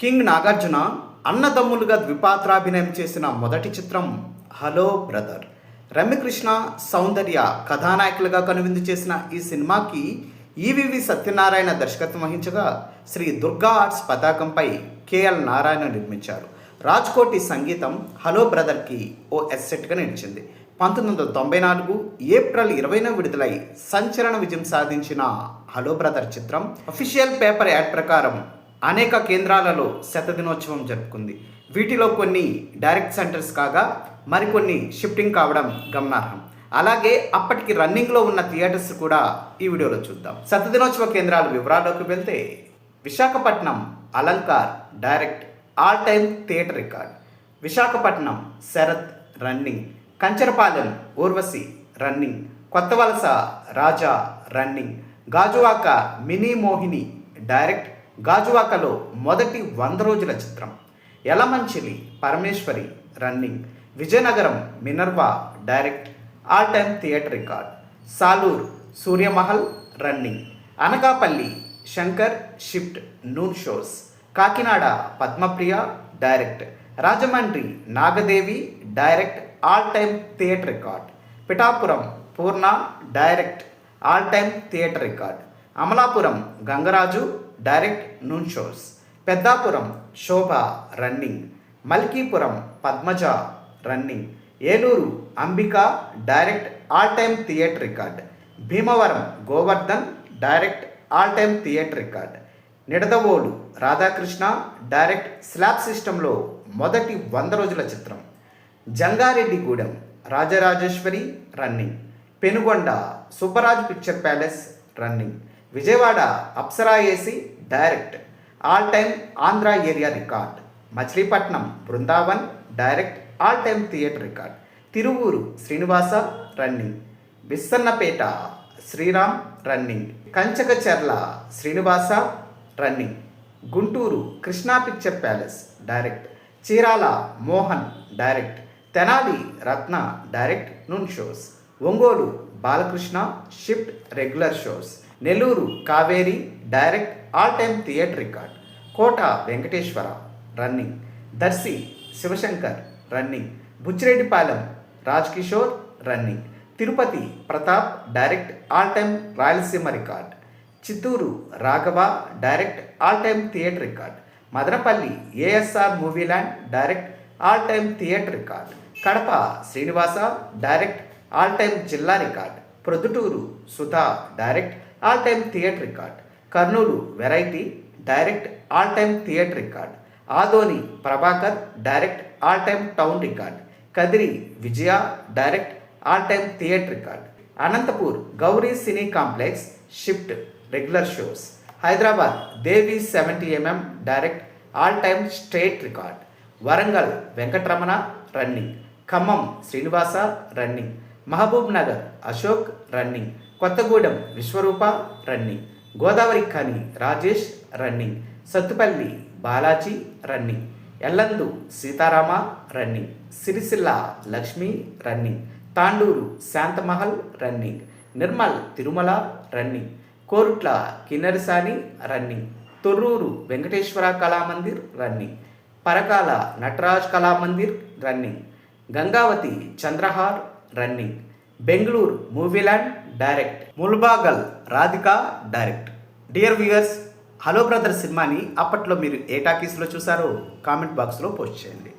King Nagarjuna అన్నదమ్ములుగా ద్విపాత్రాభినయం చేసిన మొదటి చిత్రం హలో బ్రదర్. రమ్యకృష్ణ సౌందర్య కథానాయకులుగా కనువిందు చేసిన ఈ సినిమాకి ఈవివి సత్యనారాయణ దర్శకత్వం వహించగా శ్రీ దుర్గా ఆర్ట్స్ పతాకంపై కేఎల్ నారాయణ నిర్మించారు. రాజ్కోటి సంగీతం హలో బ్రదర్కి ఓ ఎస్సెట్గా నిలిచింది. పంతొమ్మిది వందల తొంభై నాలుగు ఏప్రిల్ ఇరవైన విడుదలై సంచలన విజయం సాధించిన హలో బ్రదర్ చిత్రం అఫీషియల్ పేపర్ యాడ్ ప్రకారం అనేక కేంద్రాలలో శతదినోత్సవం జరుపుకుంది. వీటిలో కొన్ని డైరెక్ట్ సెంటర్స్ కాగా మరికొన్ని షిఫ్టింగ్ కావడం గమనార్హం. అలాగే అప్పటికి రన్నింగ్లో ఉన్న థియేటర్స్ కూడా ఈ వీడియోలో చూద్దాం. శతదినోత్సవ కేంద్రాల వివరాల్లోకి వెళ్తే Visakhapatnam Alankar direct all time theatre record. Visakhapatnam Sarath running Kancharapalem Urvashi running Kothavalasa Raja running Gajuwaka mini Mohini direct గాజువాకలో మొదటి వంద రోజుల చిత్రం. Yalamanchili Parameswari running. Vizianagaram Minerva direct. All time theatre record. Salur Suryamahal running. Anakapalli Shankar shift noon shows. Kakinada Padmapriya direct. Rajahmundry Nagadevi direct. All time theatre record. Pithapuram Purna direct. All time theatre record. Amalapuram Gangaraju direct noon shows Peddapuram Sobha running Malkipuram Padmaja running Eluru Ambika direct all time theatre record Bhimavaram Govardhan direct all time theatre record Nidadavolu Radhakrishna direct slab సిస్టంలో మొదటి వంద రోజుల చిత్రం Jangareddygudem Rajarajeswari running Penugonda Subbaraj picture palace running Vijayawada Apsara AC direct. All time Andhra area record. Machilipatnam Brindavan direct all time theatre record. Tiruvuru Srinivasa running. Vissannapeta Sriram running. Kanchikacherla Srinivasa running. Guntur Krishna picture palace direct. Chirala Mohan direct. Tenali Ratna direct noon shows. Ongole Balakrishna shift regular shows. Nellore Kaveri direct all time theatre record. Kota Venkateswara running. Darsi Sivashankar running. Buchireddypalem Raj Kishore running. Tirupati Pratap direct all time Rayalaseema record. Chittoor Raghava direct all time theatre record. Madanapalle ASR movie land direct all time theatre record. Kadapa Srinivasa direct all time జిల్లా record Proddatur Sudha direct all time theatre record Kurnool variety direct all time theatre record Adoni Prabhakar direct all time town record Kadiri Vijaya direct all time theatre record Anantapur Gauri cine complex shift regular shows Hyderabad Devi seventy MM direct all time state record Warangal Venkataramana running Khammam Srinivasa running Mahbubnagar Ashok running Kothagudem Vishwaroopa running Godavarikhani Rajesh running Sathupalli Balaji running Yellandu Seetharama running Sircilla Lakshmi running Tandur Shantimahal running Nirmal Tirumala running Korutla Kinnerasani running Thorrur Venkateswara Kalamandir running Parakala Nataraj Kalamandir running Gangavathi Chandrahar running. Bengaluru movieland direct. Mulbagal Radhika direct. Dear viewers hello brother సినిమాని అప్పట్లో మీరు ఏ టాకీస్లో చూసారో comment బాక్స్లో post చేయండి.